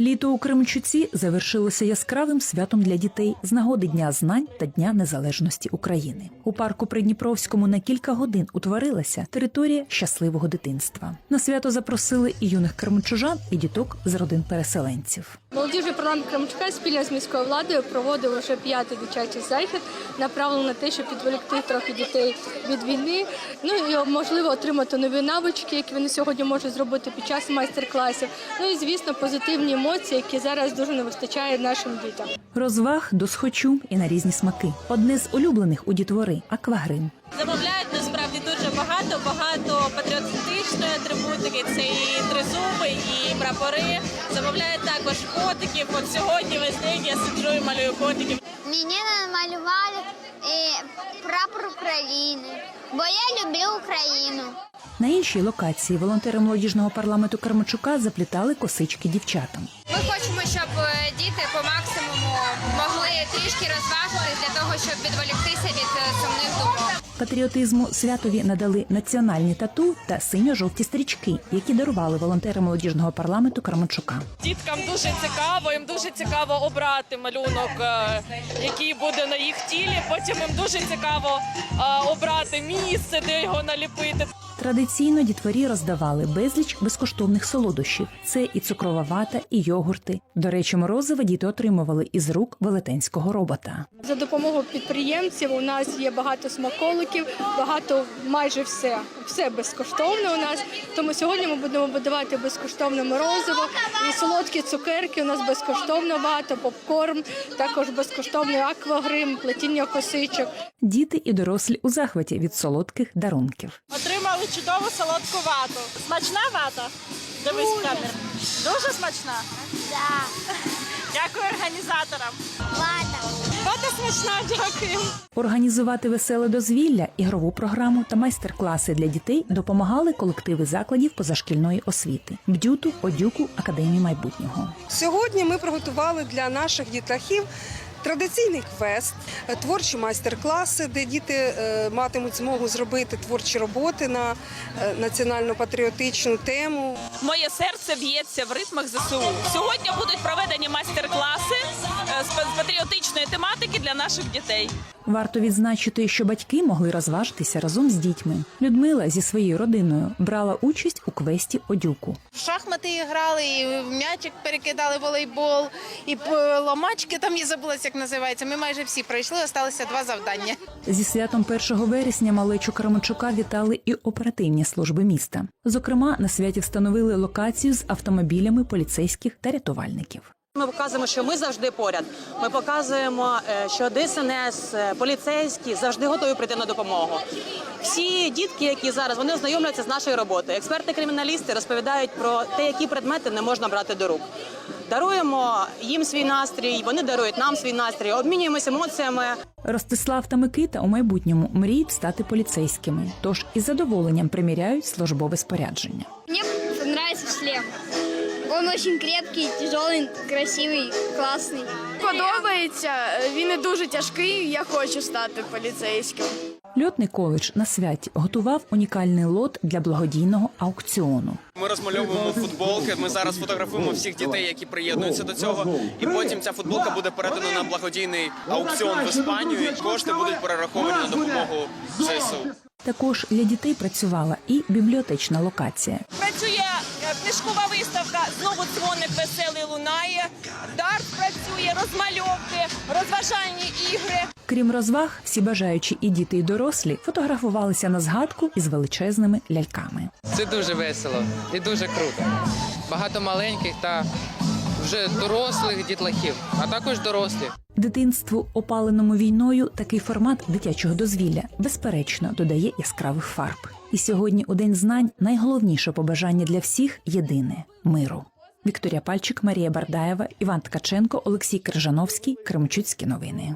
Літо у Кременчуці завершилося яскравим святом для дітей з нагоди Дня знань та Дня Незалежності України. У парку Придніпровському на кілька годин утворилася територія щасливого дитинства. На свято запросили і юних кременчужан, і діток з родин переселенців. Молодіжний парламент Кременчука спільно з міською владою проводив вже п'ятий дитячий захід, направлений на те, щоб відволікти трохи дітей від війни. Ну і можливо отримати нові навички, які вони сьогодні можуть зробити під час майстер-класів. Ну і звісно, позитивні емоції, які зараз дуже не вистачає нашим дітям. Розваг до схочу і на різні смаки. Одне з улюблених у дітвори аквагрим. Замовляють насправді дуже багато, багато патріотичної атрибутики. Це і тризуби, і прапори. Замовляють також котиків. От сьогодні весь день я сиджу і малюю котиків. Мені намалювали е, прапор України, бо я люблю Україну. На іншій локації волонтери молодіжного парламенту Кармачука заплітали косички дівчатам. Ми хочемо, щоб е, діти по максимуму могли трішки розважитись для того, щоб відволіктися від е, сумних думок. Патріотизму святові надали національні тату та синьо-жовті стрічки, які дарували волонтери молодіжного парламенту Кармачука. Діткам дуже цікаво, їм дуже цікаво обрати малюнок, е, який буде на їх тілі. Потім їм дуже цікаво обрати місце, де його наліпити. Традиційно дітворі роздавали безліч безкоштовних солодощів. Це і цукрова вата, і йогурти. До речі, морозива діти отримували із рук велетенського робота. За допомогою підприємців у нас є багато смаколиків, багато майже все. Все безкоштовне у нас. Тому сьогодні ми будемо будувати безкоштовне морозиво і солодкі цукерки. У нас безкоштовна вата, попкорн, також безкоштовний аквагрим, плетіння косичок. Діти і дорослі у захваті від солодких дарунків. Чудову солодку вату. Смачна вата? Дивись в камеру. Дуже смачна? Да. Дякую організаторам. Вата. Вата смачна, дякую. Організувати веселе дозвілля, ігрову програму та майстер-класи для дітей допомагали колективи закладів позашкільної освіти бдюту, одюку, академії майбутнього. Сьогодні ми приготували для наших дітлахів традиційний квест, е, творчі майстер-класи, де діти е, матимуть змогу зробити творчі роботи на е, національно-патріотичну тему. Моє серце б'ється в ритмах ЗСУ. Сьогодні будуть проведені майстер-класи з патріотичної тематики для наших дітей. Варто відзначити, що батьки могли розважитися разом з дітьми. Людмила зі своєю родиною брала участь у квесті одюку. В шахмати грали, і в м'ячик перекидали волейбол, і ломачки там я забулася, як називається. Ми майже всі пройшли, Осталися два завдання. Зі святом 1 вересня малечу Карамачука вітали і оперативні служби міста. Зокрема, на святі встановили локацію з автомобілями поліцейських та рятувальників. Ми показуємо, що ми завжди поряд. Ми показуємо, е, що ДСНС, е, поліцейські завжди готові прийти на допомогу. Всі дітки, які зараз вони ознайомляються з нашою роботою. Експерти-криміналісти розповідають про те, які предмети не можна брати до рук. Даруємо їм свій настрій, вони дарують нам свій настрій, обмінюємося емоціями. Ростислав та Микита у майбутньому мріють стати поліцейськими, тож із задоволенням приміряють службове спорядження. Мне нравится шлем. Он очень крепкий, тяжелый, красивый, классный. Подобається, він не дуже тяжкий. Я хочу стати поліцейським. Льотний коледж на святі готував унікальний лот для благодійного аукціону. Ми розмальовуємо футболки. Ми зараз фотографуємо всіх дітей, які приєднуються до цього. І потім ця футболка буде передана на благодійний аукціон в Іспанію. і Кошти будуть перераховані на допомогу ЗСУ. Також для дітей працювала і бібліотечна локація. Працює е, книжкова виставка, знову дзвоник веселий лунає. Дарт працює, розмальовки, розважальні ігри. Крім розваг, всі бажаючі і діти, і дорослі фотографувалися на згадку із величезними ляльками. Це дуже весело і дуже круто. Багато маленьких та вже дорослих дітлахів, а також дорослі. Дитинству, опаленому війною, такий формат дитячого дозвілля безперечно додає яскравих фарб. І сьогодні, у день знань, найголовніше побажання для всіх єдине миру. Вікторія Пальчик, Марія Бардаєва, Іван Ткаченко, Олексій Крижановський, Кремчуцькі новини.